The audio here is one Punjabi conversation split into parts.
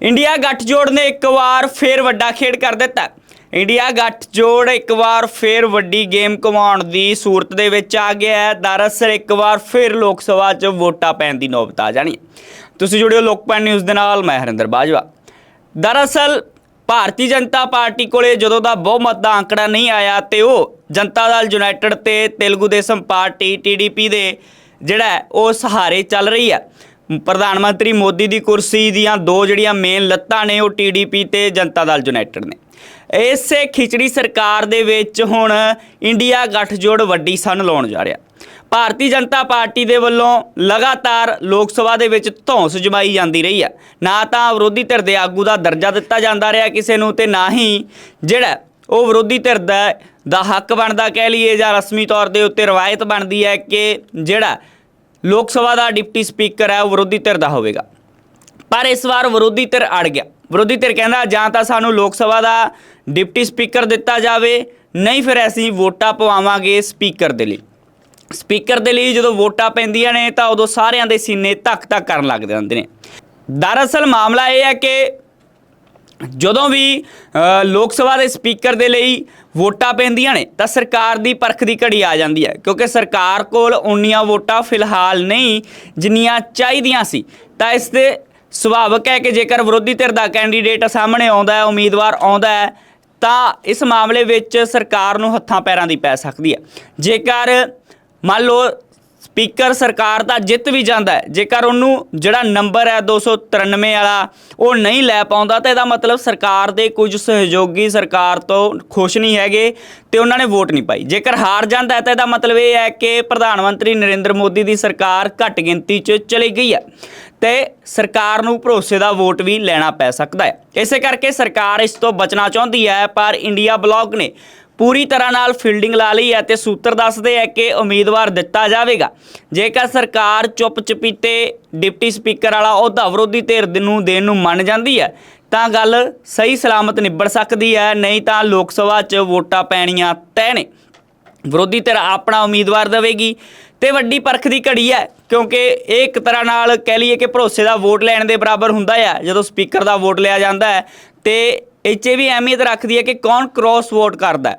ਇੰਡੀਆ ਗੱਠਜੋੜ ਨੇ ਇੱਕ ਵਾਰ ਫੇਰ ਵੱਡਾ ਖੇਡ ਕਰ ਦਿੱਤਾ। ਇੰਡੀਆ ਗੱਠਜੋੜ ਇੱਕ ਵਾਰ ਫੇਰ ਵੱਡੀ ਗੇਮ ਕਮਾਉਣ ਦੀ ਸੂਰਤ ਦੇ ਵਿੱਚ ਆ ਗਿਆ ਹੈ। ਦਰਅਸਲ ਇੱਕ ਵਾਰ ਫੇਰ ਲੋਕ ਸਭਾ 'ਚ ਵੋਟਾਂ ਪੈਣ ਦੀ ਨੌਬਤ ਆ ਜਾਣੀ ਤੁਸੀਂ ਜੁੜਿਓ ਲੋਕਪਾਲ ਨਿਊਜ਼ ਦੇ ਨਾਲ, ਮੈਂ ਹਰਿੰਦਰ ਬਾਜਵਾ। ਦਰਅਸਲ ਭਾਰਤੀ ਜਨਤਾ ਪਾਰਟੀ ਕੋਲੇ ਜਦੋਂ ਦਾ ਬਹੁਮਤ ਦਾ ਅੰਕੜਾ ਨਹੀਂ ਆਇਆ ਤੇ ਉਹ ਜਨਤਾ ਦਲ ਯੂਨਾਈਟਿਡ ਤੇ ਤੇਲਗੂ ਦੇਸਮ ਪਾਰਟੀ ਟੀਡੀਪੀ ਦੇ ਜਿਹੜਾ ਉਹ ਸਹਾਰੇ ਚੱਲ ਰਹੀ ਹੈ। ਪ੍ਰਧਾਨ ਮੰਤਰੀ ਮੋਦੀ ਦੀ ਕੁਰਸੀ ਦੀਆਂ ਦੋ ਜਿਹੜੀਆਂ ਮੇਨ ਲੱਤਾਂ ਨੇ, ਉਹ ਟੀਡੀਪੀ ਤੇ ਜਨਤਾ ਦਲ ਯੂਨਾਈਟਿਡ ਨੇ। ਇਸੇ ਖਿਚੜੀ ਸਰਕਾਰ ਦੇ ਵਿੱਚ ਹੁਣ ਇੰਡੀਆ ਗੱਠਜੋੜ ਵੱਡੀ ਸਨ ਲਾਉਣ ਜਾ ਰਿਹਾ। ਭਾਰਤੀ ਜਨਤਾ ਪਾਰਟੀ ਦੇ ਵੱਲੋਂ ਲਗਾਤਾਰ ਲੋਕ ਸਭਾ ਦੇ ਵਿੱਚ ਧੌਂਸ ਜਮਾਈ ਜਾਂਦੀ ਰਹੀ ਹੈ। ਨਾ ਤਾਂ ਵਿਰੋਧੀ ਧਿਰ ਦੇ ਆਗੂ ਦਾ ਦਰਜਾ ਦਿੱਤਾ ਜਾਂਦਾ ਰਿਹਾ ਕਿਸੇ ਨੂੰ ਤੇ ਨਾ ਹੀ ਜਿਹੜਾ ਉਹ ਵਿਰੋਧੀ ਧਿਰ ਦਾ ਹੱਕ ਬਣਦਾ ਕਹਿ ਲਈਏ ਜਾਂ ਰਸਮੀ ਤੌਰ ਦੇ ਉੱਤੇ ਰਵਾਇਤ ਬਣਦੀ ਹੈ ਕਿ ਜਿਹੜਾ ਲੋਕ ਸਭਾ ਦਾ ਡਿਪਟੀ ਸਪੀਕਰ ਹੈ, ਉਹ ਵਿਰੋਧੀ ਧਿਰ ਦਾ ਹੋਵੇਗਾ। ਪਰ ਇਸ ਵਾਰ ਵਿਰੋਧੀ ਧਿਰ ਅੜ ਗਿਆ। ਵਿਰੋਧੀ ਧਿਰ ਕਹਿੰਦਾ, ਜਾਂ ਤਾਂ ਸਾਨੂੰ ਲੋਕ ਸਭਾ ਦਾ ਡਿਪਟੀ ਸਪੀਕਰ ਦਿੱਤਾ ਜਾਵੇ, ਨਹੀਂ ਫਿਰ ਅਸੀਂ ਵੋਟਾਂ ਪਵਾਵਾਂਗੇ ਸਪੀਕਰ ਦੇ ਲਈ। ਸਪੀਕਰ ਦੇ ਲਈ ਜਦੋਂ ਵੋਟਾਂ ਪੈਂਦੀਆਂ ਨੇ, ਤਾਂ ਉਦੋਂ ਸਾਰਿਆਂ ਦੇ ਸੀਨੇ ਧੱਕ ਧੱਕ ਕਰਨ ਲੱਗ ਜਾਂਦੇ ਨੇ। ਦਰਅਸਲ ਮਾਮਲਾ ਇਹ ਹੈ ਕਿ ਜਦੋਂ ਵੀ ਲੋਕ ਸਭਾ ਦੇ ਸਪੀਕਰ ਦੇ ਲਈ ਵੋਟਾਂ ਪੈਂਦੀਆਂ ਨੇ, ਤਾਂ ਸਰਕਾਰ ਦੀ ਪਰਖ ਦੀ ਘੜੀ ਆ ਜਾਂਦੀ ਹੈ, ਕਿਉਂਕਿ ਸਰਕਾਰ ਕੋਲ ਉਨੀਆਂ ਵੋਟਾਂ ਫਿਲਹਾਲ ਨਹੀਂ, ਜਿੰਨੀਆਂ ਚਾਹੀਦੀਆਂ ਸੀ। ਤਾਂ ਇਸ ਦੇ ਸੁਭਾਵਕ ਹੈ ਕਿ ਜੇਕਰ ਵਿਰੋਧੀ ਧਿਰ ਦਾ ਕੈਂਡੀਡੇਟ ਸਾਹਮਣੇ ਆਉਂਦਾ ਹੈ, ਉਮੀਦਵਾਰ ਆਉਂਦਾ ਹੈ, ਤਾਂ ਇਸ ਮਾਮਲੇ ਵਿੱਚ ਸਰਕਾਰ ਨੂੰ ਹੱਥਾਂ ਪੈਰਾਂ ਦੀ ਪੈ ਸਕਦੀ ਹੈ। ਜੇਕਰ ਮੰਨ ਲਓ ਸਪੀਕਰ ਸਰਕਾਰ ਦਾ ਜਿੱਤ ਵੀ ਜਾਂਦਾ ਹੈ। ਜੇਕਰ ਉਹਨੂੰ ਜਿਹੜਾ ਨੰਬਰ ਹੈ 293 ਵਾਲਾ, ਉਹ ਨਹੀਂ ਲੈ ਪਾਉਂਦਾ, ਤਾਂ ਇਹਦਾ ਮਤਲਬ ਸਰਕਾਰ ਦੇ ਕੁਝ ਸਹਿਯੋਗੀ ਸਰਕਾਰ ਤੋਂ ਖੁਸ਼ ਨਹੀਂ ਹੈਗੇ ਤੇ ਉਹਨਾਂ ਨੇ ਵੋਟ ਨਹੀਂ ਪਾਈ। ਜੇਕਰ ਹਾਰ ਜਾਂਦਾ ਹੈ, ਤਾਂ ਇਹਦਾ ਮਤਲਬ ਇਹ ਹੈ ਕਿ ਪ੍ਰਧਾਨ ਮੰਤਰੀ ਨਰਿੰਦਰ ਮੋਦੀ ਦੀ ਸਰਕਾਰ ਘੱਟ ਗਿਣਤੀ 'ਚ ਚਲੀ ਗਈ ਹੈ ਤੇ ਸਰਕਾਰ ਨੂੰ ਭਰੋਸੇ ਦਾ ਵੋਟ ਵੀ ਲੈਣਾ ਪੈ ਸਕਦਾ ਹੈ। ਇਸੇ ਕਰਕੇ ਸਰਕਾਰ ਇਸ ਤੋਂ ਬਚਣਾ ਚਾਹੁੰਦੀ ਹੈ, ਪਰ ਇੰਡੀਆ ਬਲੌਗ ਨੇ ਪੂਰੀ ਤਰ੍ਹਾਂ ਨਾਲ ਫੀਲਡਿੰਗ ਲਾ ਲਈ ਹੈ ਤੇ ਸੂਤਰ ਦੱਸਦੇ ਹੈ ਕਿ ਉਮੀਦਵਾਰ ਦਿੱਤਾ ਜਾਵੇਗਾ। ਜੇਕਰ ਸਰਕਾਰ ਚੁੱਪ ਚਪੀਤੇ ਡਿਪਟੀ ਸਪੀਕਰ ਵਾਲਾ ਅਹੁਦਾ ਵਿਰੋਧੀ ਧਿਰ ਦੇ ਨੂੰ ਦੇਣ ਨੂੰ ਮੰਨ ਜਾਂਦੀ ਹੈ, ਤਾਂ ਗੱਲ ਸਹੀ ਸਲਾਮਤ ਨਿਬੜ ਸਕਦੀ ਹੈ, ਨਹੀਂ ਤਾਂ ਲੋਕ ਸਭਾ 'ਚ ਵੋਟਾਂ ਪੈਣੀਆਂ ਤੈਅ ਨੇ। ਵਿਰੋਧੀ ਧਿਰ ਆਪਣਾ ਉਮੀਦਵਾਰ ਦੇਵੇਗੀ। ਤੇ ਵੱਡੀ ਪਰਖ ਦੀ ਘੜੀ ਹੈ, ਕਿਉਂਕਿ ਇਹ ਇੱਕ ਤਰ੍ਹਾਂ ਨਾਲ ਕਹਿ ਲਈਏ ਕਿ ਭਰੋਸੇ ਦਾ ਵੋਟ ਲੈਣ ਦੇ ਬਰਾਬਰ ਹੁੰਦਾ ਹੈ। ਜਦੋਂ ਸਪੀਕਰ ਦਾ ਵੋਟ ਲਿਆ ਜਾਂਦਾ ਹੈ, ਤੇ ਇਹ 'ਚ ਵੀ ਅਹਿਮੀਅਤ ਰੱਖਦੀ ਹੈ ਕਿ ਕੌਣ ਕ੍ਰੋਸ ਵੋਟ ਕਰਦਾ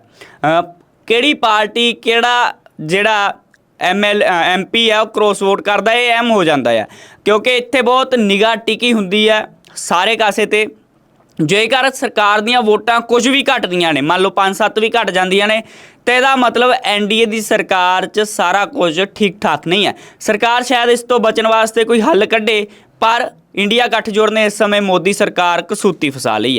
ਕਿਹੜੀ ਪਾਰਟੀ ਕਿਹੜਾ ਜਿਹੜਾ ਐਮਐਲ ਐਮਪੀ ਹੈ ਉਹ ਕ੍ਰੋਸ ਵੋਟ ਕਰਦਾ ਹੈ, ਇਹ ਅਹਿਮ ਹੋ ਜਾਂਦਾ ਹੈ। ਕਿਉਂਕਿ ਇੱਥੇ ਬਹੁਤ ਨਿਗਾਹ ਟਿਕੀ ਹੁੰਦੀ ਹੈ ਸਾਰੇ ਕਾਸੇ ਤੇ। ਜੇਕਰ ਸਰਕਾਰ ਦੀਆਂ ਵੋਟਾਂ ਕੁਝ ਵੀ ਘਟਦੀਆਂ ਨੇ ਮੰਨ ਲਓ 5-7 ਵੀ ਘਟ ਜਾਂਦੀਆਂ ਨੇ ਤੇ ਇਹਦਾ ਮਤਲਬ ਐਨਡੀਏ ਦੀ ਸਰਕਾਰ 'ਚ ਸਾਰਾ ਕੁਝ ਠੀਕ ਠਾਕ ਨਹੀਂ ਹੈ। ਸਰਕਾਰ ਸ਼ਾਇਦ ਇਸ ਤੋਂ ਬਚਣ ਵਾਸਤੇ ਕੋਈ ਹੱਲ ਕੱਢੇ ਪਰ ਇੰਡੀਆ ਗੱਠਜੋੜ ਨੇ ਇਸ ਸਮੇਂ ਮੋਦੀ ਸਰਕਾਰ ਕਸੂਤੀ ਫਸਾ ਲਈ ਹੈ।